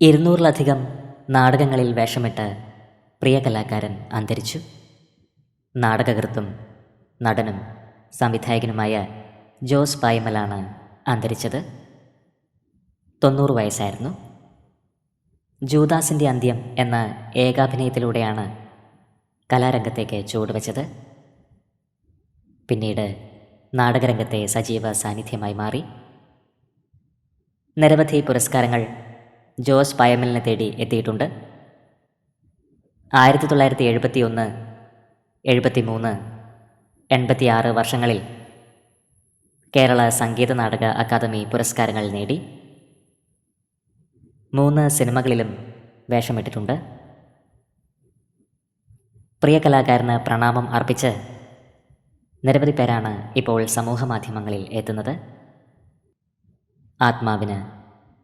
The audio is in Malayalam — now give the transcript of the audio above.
ഇരുന്നൂറിലധികം നാടകങ്ങളിൽ വേഷമിട്ട് പ്രിയ കലാകാരൻ അന്തരിച്ചു. നാടകകൃത്തും നടനും സംവിധായകനുമായ ജോസ് പായ്മലാണ് അന്തരിച്ചത്. തൊണ്ണൂറ് വയസ്സായിരുന്നു. ജൂദാസിന്റെ അന്ത്യം എന്ന ഏകാഭിനയത്തിലൂടെയാണ് കലാരംഗത്തേക്ക് ചുവടുവെച്ചത്. പിന്നീട് നാടകരംഗത്തെ സജീവ സാന്നിധ്യമായി മാറി. നിരവധി പുരസ്കാരങ്ങൾ ജോസ് പയമലിനെ തേടി എത്തിയിട്ടുണ്ട്. ആയിരത്തി തൊള്ളായിരത്തി എഴുപത്തി ഒന്ന് എഴുപത്തി മൂന്ന് എൺപത്തിയാറ് വർഷങ്ങളിൽ കേരള സംഗീത നാടക അക്കാദമി പുരസ്കാരങ്ങൾ നേടി. മൂന്ന് സിനിമകളിലും വേഷമിട്ടിട്ടുണ്ട്. പ്രിയ കലാകാരന് പ്രണാമം അർപ്പിച്ച് നിരവധി പേരാണ് ഇപ്പോൾ സമൂഹ മാധ്യമങ്ങളിൽ എത്തുന്നത്. ആത്മാവിന്